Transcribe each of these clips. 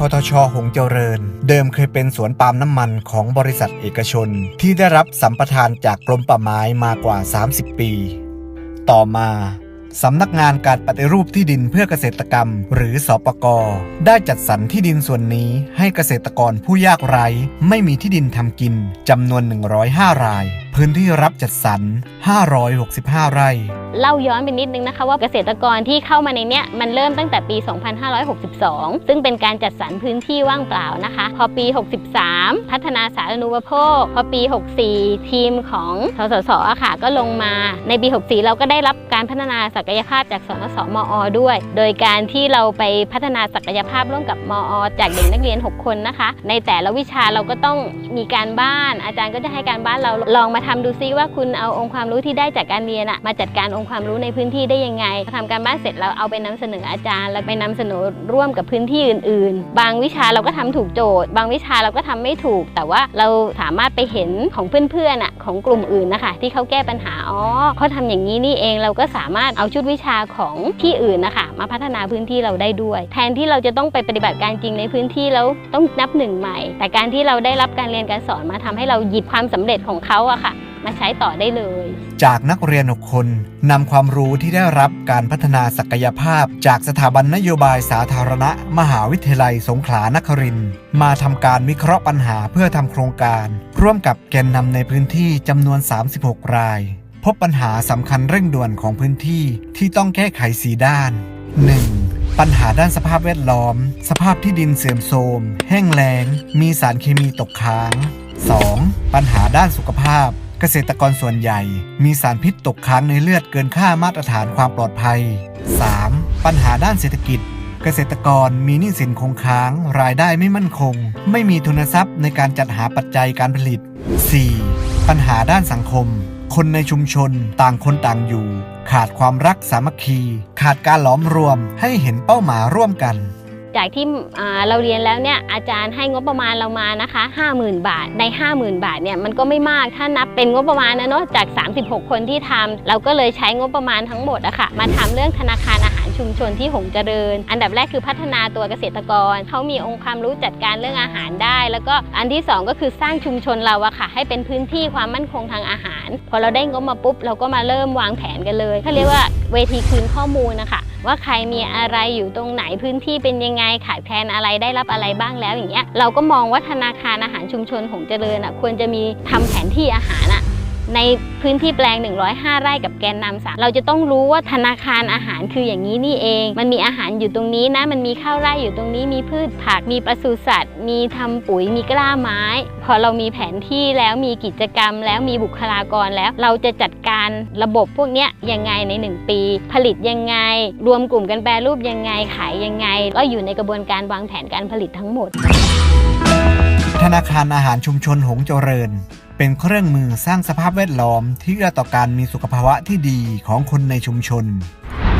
คอทชหงเจริญ เดิมเคยเป็นสวนปาล์มน้ำมันของบริษัทเอกชน ที่ได้รับสัมปทานจากกรมป่าไม้มากว่า 30 ปี ต่อมาสำนักงานการปฏิรูปที่ดินเพื่อเกษตรกรรม หรือสอปกได้จัดสรรที่ดินส่วนนี้ให้เกษตรกรผู้ยากไร้ ไม่มีที่ดินทำกินจำนวน 105 ราย พื้นที่รับจัดสรร 565 ไร่ เล่าย้อนไปนิดนึงนะคะว่าเกษตรกรที่เข้ามาในเนี้ยมันเริ่มตั้งแต่ปี 2562 ซึ่งเป็นการจัดสรรพื้นที่ว่างเปล่านะคะ พอปี 63 พัฒนาสาธารณูปโภค พอปี 64 ทีมของสสสอะค่ะก็ลงมาในปี 64 เราก็ได้รับการพัฒนาศักยภาพจากสนสมอด้วย โดยการที่เราไปพัฒนาศักยภาพร่วมกับมอ จากเด็กนักเรียน 6 คนนะคะ ในแต่ละวิชาเราก็ต้องมีการบ้าน อาจารย์ก็จะให้การบ้านเราลองมาทำดูซิว่าคุณเอาองค์ความรู้ที่ได้จากการเรียนอะมาจัดการองค์ความรู้ในพื้นที่ได้ยังไงทำการบ้านเสร็จแล้วเอาไปนำเสนออาจารย์ แล้วไปนำเสนอร่วมกับพื้นที่อื่น ๆ บางวิชาเราก็ทำถูกโจทย์ บางวิชาเราก็ทำไม่ถูก แต่ว่าเราสามารถไปเห็นของเพื่อนๆอะของกลุ่มอื่นนะคะ ที่เขาแก้ปัญหาอ๋อเขาทำอย่างนี้นี่เองเราก็สามารถเอาชุดวิชาของที่อื่นนะคะมาพัฒนาพื้นที่เราได้ด้วย แทนที่เราจะต้องไปปฏิบัติการจริงในพื้นที่แล้วต้องนับหนึ่งใหม่ แต่การที่เราได้รับการเรียนการสอนมาทำให้เราหยิบความสำเร็จของเขาอะค่ะ มาใช้ต่อได้เลย จากนักเรียน6คนนำความรู้ที่ได้รับการพัฒนาศักยภาพ จากสถาบันนโยบายสาธารณะ มหาวิทยาลัยสงขลานครินมาทำการวิเคราะห์ปัญหาเพื่อทำโครงการ ร่วมกับแกนนำในพื้นที่จำนวน 36 ราย พบปัญหาสำคัญเร่งด่วนของพื้นที่ที่ต้องแก้ไขสีด้าน 1. ปัญหาด้านสภาพแวดล้อม สภาพที่ดินเสื่อมโทรม แห้งแล้ง มีสารเคมีตกค้าง 2. ปัญหาด้านสุขภาพ เกษตรกรส่วนใหญ่ มีสารพิษตกค้างในเลือดเกินค่ามาตรฐานความปลอดภัย 3. ปัญหาด้านเศรษฐกิจ เกษตรกรมีหนี้สินคงค้าง รายได้ไม่มั่นคง ไม่มีทุนทรัพย์ในการจัดหาปัจจัยการผลิต 4. ปัญหาด้านสังคม คนในชุมชนต่างคนต่างอยู่ ขาดความรักสามัคคี ขาดการหลอมรวมให้เห็นเป้าหมายร่วมกัน จากที่เราเรียนแล้วเนี่ยอาจารย์ให้งบประมาณเรามานะคะ 50,000 บาทใน 50,000 บาทเนี่ยมันก็ไม่มากถ้านับเป็นงบประมาณนะเนาะจาก 36 คนที่ทำเราก็เลยใช้งบประมาณทั้งหมดอะค่ะมาทำเรื่องธนาคารอาหารชุมชนที่หงเจริญ อันดับแรกคือพัฒนาตัวเกษตรกรเขามีองค์ความรู้จัดการเรื่องอาหารได้ แล้วก็อันที่สองก็คือสร้างชุมชนเราอะค่ะ ให้เป็นพื้นที่ความมั่นคงทางอาหาร พอเราได้งบมาปุ๊บ เราก็มาเริ่มวางแผนกันเลยเขาเรียกว่าเวทีคืนข้อมูลนะคะ ว่าใครมีอะไรอยู่ตรงไหนพื้นที่เป็นยังไงขาดแคลนอะไรได้รับอะไรบ้างแล้วอย่างเงี้ยเราก็มองว่าธนาคารอาหารชุมชนของเจริญอะควรจะมีทำแผนที่อาหารอะ ในพื้นที่แปลง 105 ไร่กับแกนนำสามเราจะต้องรู้ว่าธนาคารอาหารคืออย่างนี้นี่เอง มันมีอาหารอยู่ตรงนี้นะ มันมีข้าวไร่อยู่ตรงนี้ มีพืชผัก มีปศุสัตว์ มีทำปุ๋ย มีกล้าไม้ พอเรามีแผนที่แล้ว มีกิจกรรม แล้วมีบุคลากรแล้ว เราจะจัดการระบบพวกเนี้ยยังไงใน 1 ปี ผลิตยังไง รวมกลุ่มกันแปรรูปยังไง ขายยังไง ก็อยู่ในกระบวนการวางแผนการผลิตทั้งหมด ธนาคารอาหารชุมชนหงเจริญ เป็นเครื่องมือสร้างสภาพแวดล้อมที่เอื้อต่อการมีสุขภาวะที่ดีของคนในชุมชน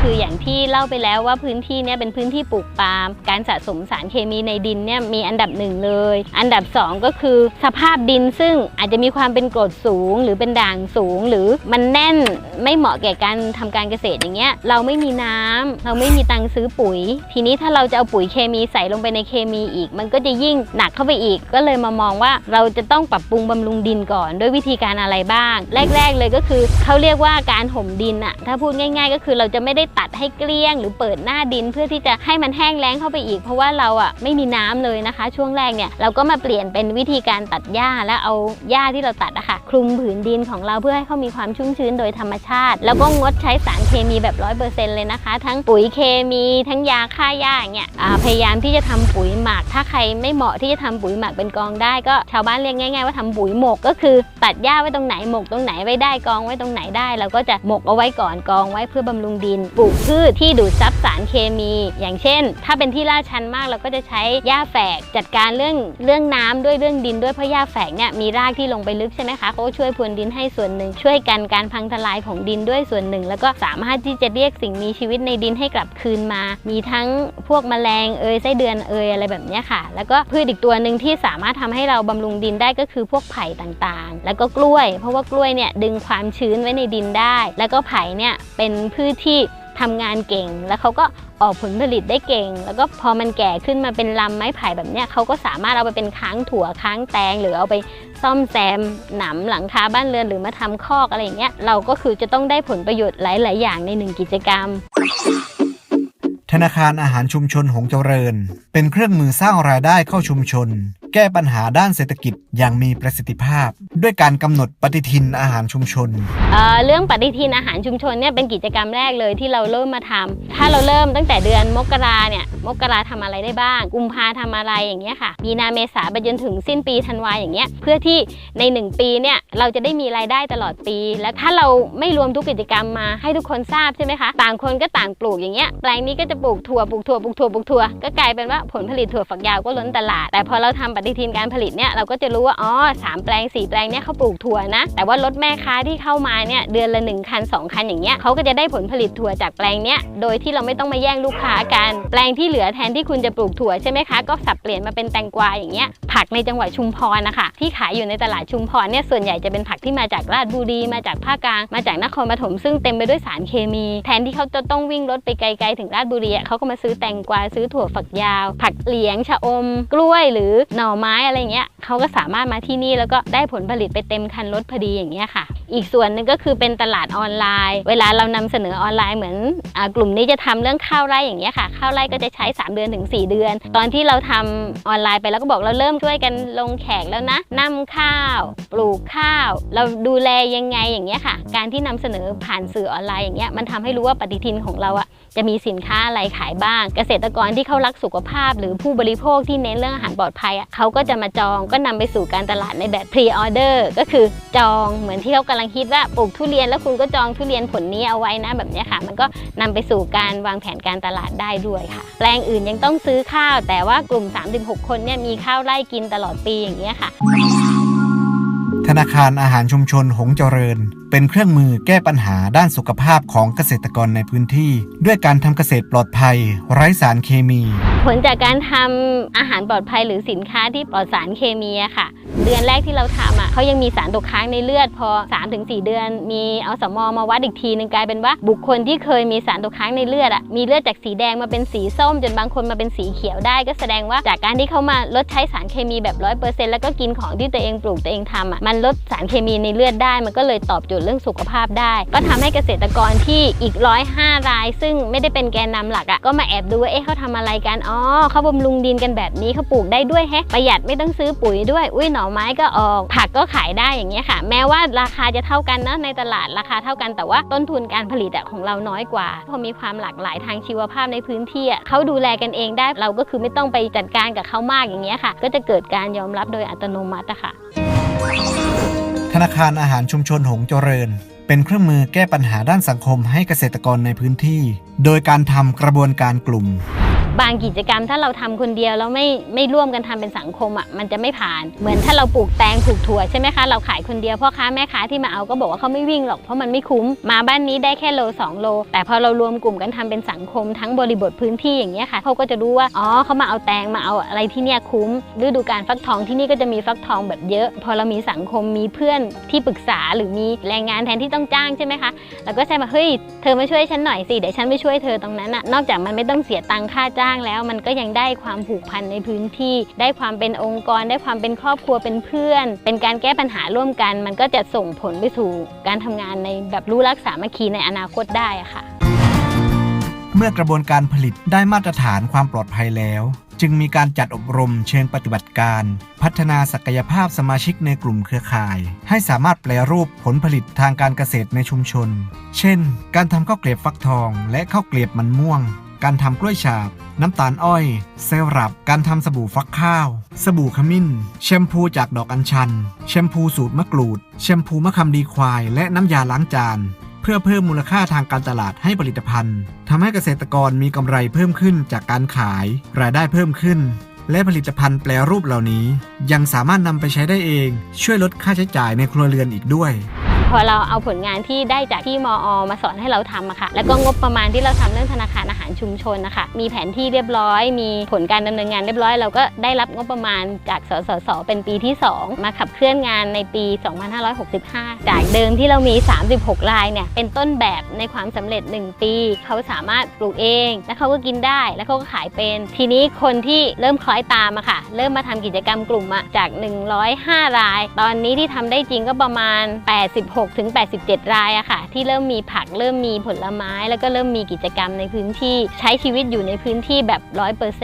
คืออย่างที่เล่าไปแล้วว่าพื้นที่เนี่ยเป็นพื้นที่ปลูกปาล์มการสะสมสารเคมีในดินเนี่ยมีอันดับหนึ่งเลย อันดับสองก็คือสภาพดินซึ่งอาจจะมีความเป็นกรดสูง หรือเป็นด่างสูง หรือมันแน่นไม่เหมาะแก่การทำการเกษตรอย่างเงี้ยเราไม่มีน้ำเราไม่มีตังค์ซื้อปุ๋ย ทีนี้ถ้าเราจะเอาปุ๋ยเคมีใส่ลงไปในเคมีอีก มันก็จะยิ่งหนักเข้าไปอีก ก็เลยมามองว่าเราจะต้องปรับปรุงบำรุงดินก่อนด้วยวิธีการอะไรบ้าง แรก ๆ เลยก็คือเขาเรียกว่าการห่มดินอะถ้าพูดง่าย ๆ ก็คือเราจะไม่ได้ตัดให้เกลี้ยง หรือเปิดหน้าดินเพื่อที่จะให้มันแห้งแล้งเข้าไปอีก เพราะว่าเราอะไม่มีน้ำเลยนะคะ ช่วงแรกเนี่ยเราก็มาเปลี่ยนเป็นวิธีการตัดหญ้าแล้วเอาหญ้าที่เราตัดอะค่ะคลุมผืนดินของเราเพื่อให้เขามีความชุ่มชื้นโดยธรรมชาติ แล้วก็งดใช้สารเคมีแบบร้อยเปอร์เซ็นต์เลยนะคะ ทั้งปุ๋ยเคมีทั้งยาฆ่าหญ้าอย่างเงี้ยพยายามที่จะทำปุ๋ยหมัก ถ้าใครไม่เหมาะที่จะทำปุ๋ยหมักเป็นกองได้ ก็ชาวบ้านเรียกง่ายๆว่าทำปุ๋ยหมกก็คือตัดหญ้าไว้ตรงไหนหมกตรงไหนไว้ได้กองไว้ตรงไหนได้เราก็จะหมกเอาไว้ก่อนกองไว้เพื่อบำรุงดินปลูกพืชที่ดูดซับสารเคมี อย่างเช่น ถ้าเป็นที่ลาดชันมากเราก็จะใช้หญ้าแฝกจัดการเรื่องเรื่องน้ำด้วยเรื่องดินด้วยเพราะหญ้าแฝกเนี่ยมีรากที่ลงไปลึกใช่ไหมคะเขาก็ช่วยพรวนดินให้ส่วนหนึ่ง ช่วยกันการพังทลายของดินด้วยส่วนหนึ่ง แล้วก็สามารถที่จะเรียกสิ่งมีชีวิตในดินให้กลับคืนมา มีทั้งพวกแมลงเอยไส้เดือนเอยอะไรแบบนี้ค่ะ แล้วก็พืชอีกตัวหนึ่งที่สามารถทำให้เราบำรุงดินได้ก็คือพวกไผ่ต่างๆ แล้วก็กล้วย เพราะว่ากล้วยเนี่ยดึงความชื้นไว้ในดินได้ แล้วก็ไผ่เนี่ยเป็นพืชที่ทำงานเก่ง แล้วเขาก็ออกผลผลิตได้เก่ง แล้วก็พอมันแก่ขึ้นมาเป็นลำไม้ไผ่แบบเนี้ยเขาก็สามารถเอาไปเป็นค้างถั่วค้างแตง หรือเอาไปซ่อมแซมหนำหลังคาบ้านเรือนหรือมาทำคอกอะไรอย่างเงี้ยเราก็คือจะต้องได้ผลประโยชน์หลาย ๆ อย่างในหนึ่งกิจกรรมธนาคารอาหารชุมชนหงเจริญ เป็นเครื่องมือสร้างรายได้เข้าชุมชน แก้ปัญหาด้านเศรษฐกิจอย่างมีประสิทธิภาพ ด้วยการกำหนดปฏิทินอาหารชุมชน เอ่อเรื่องปฏิทินอาหารชุมชนเนี่ยเป็นกิจกรรมแรกเลยที่เราเริ่มมาทำถ้าเราเริ่มตั้งแต่เดือนมกราเนี่ยมกราทำอะไรได้บ้าง กุมภาทำอะไรอย่างเงี้ยค่ะ มีนาเมษาไปจนถึงสิ้นปีธันวาอย่างเงี้ยเพื่อที่ใน1ปีเนี่ยเราจะได้มีรายได้ตลอดปี และถ้าเราไม่รวมทุกกิจกรรมมาให้ทุกคนทราบใช่ไหมคะต่างคนก็ต่างปลูกอย่างเงี้ยแปลงนี้ก็จะปลูกถั่วปลูกถั่วปลูกถั่วปลูกถั่วก็กลายเป็นว่าผลผลิตถั่วฝักยาวก็ล้นตลาด แต่พอเราทำปฏิทินการผลิตเนี่ยเราก็จะรู้ว่าอ๋อสามแปลงสี่แปลงเนี่ยเขาปลูกถั่วนะ แต่ว่ารถแม่ค้าที่เข้ามาเนี่ยเดือนละหนึ่งคันสองคันอย่างเงี้ยเขาก็จะได้ผลผลิตถั่วจากแปลงเนี้ยโดยที่เราไม่ต้องมาแย่งลูกค้ากัน แปลงที่เหลือแทนที่คุณจะปลูกถั่วใช่ไหมคะก็สับเปลี่ยนมาเป็นแตงกวาอย่างเงี้ยผักในจังหวัดชุมพรนะคะที่ขายอยู่ในตลาดชุมพรเนี่ยส่วนใหญ่จะเป็นผักที่มาจากราชบุรีมาจากภาคกลางมาจากนครปฐมซึ่งเต็มไปด้วยสารเคมี แทนที่เขาจะต้องวิ่งรถไปไกลๆถึงราชบุรีเขาก็มาซื้อแตงกวาซื้อถั่วฝักยาว ผักเหลียงชะอม กล้วยหรือหน่อไม้อะไรเงี้ยเขาก็สามารถมาที่นี่แล้วก็ได้ผลผลิตไปเต็มคันรถพอดีอย่างเงี้ยค่ะ อีกส่วนหนึ่งก็คือเป็นตลาดออนไลน์ เวลาเรานำเสนอออนไลน์เหมือนอากลุ่มนี้จะทำเรื่องข้าวไร่อย่างเงี้ยค่ะข้าวไร่ก็จะใช้ 3 เดือนถึง 4 เดือน ตอนที่เราทำออนไลน์ไปแล้วก็บอกเราเริ่มช่วยกันลงแขกแล้วนะนำข้าว ปลูกข้าว เราดูแลยังไงอย่างเงี้ยค่ะ การที่นำเสนอผ่านสื่อออนไลน์อย่างเงี้ยมันทำให้รู้ว่าปฏิทินของเราอะ จะมีสินค้าอะไรขายบ้าง เกษตรกรที่เขารักสุขภาพ หรือผู้บริโภคที่เน้นเรื่องอาหารปลอดภัยเขาก็จะมาจองก็นำไปสู่การตลาดในแบบ pre order ก็คือจองเหมือนที่เขากำลังคิดว่าปลูกทุเรียนแล้วคุณก็จองทุเรียนผลนี้เอาไว้นะแบบนี้ค่ะ มันก็นำไปสู่การวางแผนการตลาดได้ด้วยค่ะ แปลงอื่นยังต้องซื้อข้าว แต่ว่ากลุ่ม 36 คนเนี่ยมีข้าวไร่กินตลอดปีอย่างเงี้ยค่ะธนาคารอาหารชุมชนหงเจริญ เป็นเครื่องมือแก้ปัญหาด้านสุขภาพของเกษตรกรในพื้นที่ ด้วยการทำเกษตรปลอดภัย ไร้สารเคมี ผลจากการทำอาหารปลอดภัยหรือสินค้าที่ปลอดสารเคมีอะค่ะ เดือนแรกที่เราทำอะเขายังมีสารตกค้างในเลือดพอ 3-4 เดือน มีเอาสมอมาวัดอีกทีหนึงกลายเป็นว่า บุคคลที่เคยมีสารตกค้างในเลือดอะมีเลือดจากสีแดงมาเป็นสีส้ม จนบางคนมาเป็นสีเขียวได้ก็แสดงว่าจากการที่เขามาลดใช้สารเคมีแบบร้อยเปอร์เซ็นต์แล้วก็กินของที่ตัวเองปลูกตัวเองทำอะมันลดสารเคมีในเลือดได้มันก็เลยตอบโจทย์เรื่องสุขภาพได้ ก็ทำให้เกษตรกรที่อีกร้อยห้าราย ซึ่งไม่ได้เป็นแกนนำหลักอะก็มาแอบดูว่าเอ๊ะเขาทำอะไรกันอ๋อเขาบำรุงดินกันแบบนี้เขาปลูกได้ด้วยแฮะประหยัดไม่ต้องซื้อปุ๋ยด้วย อุ้ยหน่อไม้ก็ออก ผักก็ขายได้อย่างเงี้ยค่ะ แม้ว่าราคาจะเท่ากันนะในตลาดราคาเท่ากันแต่ว่าต้นทุนการผลิตอะของเราน้อยกว่า พอมีความหลากหลายทางชีวภาพในพื้นที่อะเขาดูแลกันเองได้เราก็คือไม่ต้องไปจัดการกับเขามากอย่างเงี้ยค่ะ ก็จะเกิดการยอมรับโดยอัตโนมัติอะค่ะ ธนาคารอาหารชุมชนหงเจริญ เป็นเครื่องมือแก้ปัญหาด้านสังคมให้เกษตรกรในพื้นที่ โดยการทำกระบวนการกลุ่ม บางกิจกรรมถ้าเราทำคนเดียวแล้วไม่ไม่ร่วมกันทำเป็นสังคมอะมันจะไม่ผ่าน เหมือนถ้าเราปลูกแตงปลูกถั่วใช่ไหมคะเราขายคนเดียวพ่อค้าแม่ค้าที่มาเอาก็บอกว่าเขาไม่วิ่งหรอกเพราะมันไม่คุ้มมาบ้านนี้ได้แค่โล 2 โล แต่พอเรารวมกลุ่มกันทำเป็นสังคมทั้งบริบทพื้นที่อย่างเงี้ยค่ะเขาก็จะรู้ว่าอ๋อเขามาเอาแตงมาเอาอะไรที่เนี่ยคุ้มฤดูการฟักทองที่นี่ก็จะมีฟักทองแบบเยอะ พอเรามีสังคมมีเพื่อนที่ปรึกษาหรือมีแรงงานแทนที่ต้องจ้างใช่ไหมคะแล้วก็ใช่มาเฮ้ยเธอมาช่วยฉันหน่อยสิเดี๋ยวฉันไปช่วยเธอตรงนั้นอะนอกจากมันไม่ต้องเสียตังค่าจ้างางแล้วมันก็ยังได้ความผูกพันในพื้นที่ ได้ความเป็นองค์กร ได้ความเป็นครอบครัวเป็นเพื่อน เป็นการแก้ปัญหาร่วมกัน มันก็จะส่งผลไปสู่การทำงานในแบบรู้รักสามัคคีในอนาคตได้ค่ะ เมื่อกระบวนการผลิตได้มาตรฐานความปลอดภัยแล้ว จึงมีการจัดอบรมเชิงปฏิบัติการ พัฒนาศักยภาพสมาชิกในกลุ่มเครือข่าย ให้สามารถแปลรูปผลผลิตทางการเกษตรในชุมชน เช่น การทำข้าวเกลียบฟักทองและข้าวเกลียบมันม่วง การทำกล้วยฉาบ น้ำตาลอ้อย เซรับการทำสบู่ฟักข้าว สบู่ขมิ้น แชมพูจากดอกอัญชัน แชมพูสูตรมะกรูด แชมพูมะขามดีควาย และน้ำยาล้างจาน เพื่อเพิ่มมูลค่าทางการตลาดให้ผลิตภัณฑ์ทำให้เกษตรกรมีกำไรเพิ่มขึ้นจากการขาย รายได้เพิ่มขึ้นและผลิตภัณฑ์แปรรูปเหล่านี้ ยังสามารถนำไปใช้ได้เอง ช่วยลดค่าใช้จ่ายในครัวเรือนอีกด้วย พอเราเอาผลงานที่ได้จากที่มอ มาสอนให้เราทำอะค่ะ แล้วก็งบประมาณที่เราทำเรื่องธนาคารารชุมชนนะคะ มีแผนที่เรียบร้อย มีผลการดำเนินงานเรียบร้อย เราก็ได้รับงบประมาณจาก สสส เป็นปีที่ 2 มาขับเคลื่อนงานในปี 2565 จากเดิมที่เรามี 36รายเนี่ย เป็นต้นแบบในความสำเร็จ 1 ปี เขาสามารถปลูกเอง แล้วเขาก็กินได้ แล้วเขาก็ขายเป็น ทีนี้คนที่เริ่มคล้อยตามอะค่ะ เริ่มมาทำกิจกรรมกลุ่มอะจาก 105 ราย ตอนนี้ที่ทำได้จริงก็ประมาณ 86ถึง87 รายอะค่ะ ที่เริ่มมีผัก เริ่มมีผลไม้ แล้วก็เริ่มมีกิจกรรมในพื้นที่ใช้ชีวิตอยู่ในพื้นที่แบบ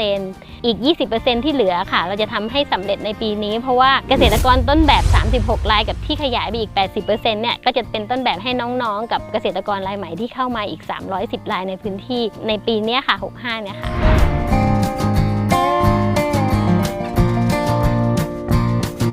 100%อีก 20%ที่เหลือค่ะ เราจะทำให้สำเร็จในปีนี้เพราะว่าเกษตรกรต้นแบบ 36 รายกับที่ขยายไปอีก 80%เนี่ยก็จะเป็นต้นแบบให้น้องๆ กับเกษตรกรรายใหม่ที่เข้ามาอีก 310 รายในพื้นที่ในปีนี้ค่ะ 65 เนี่ยค่ะ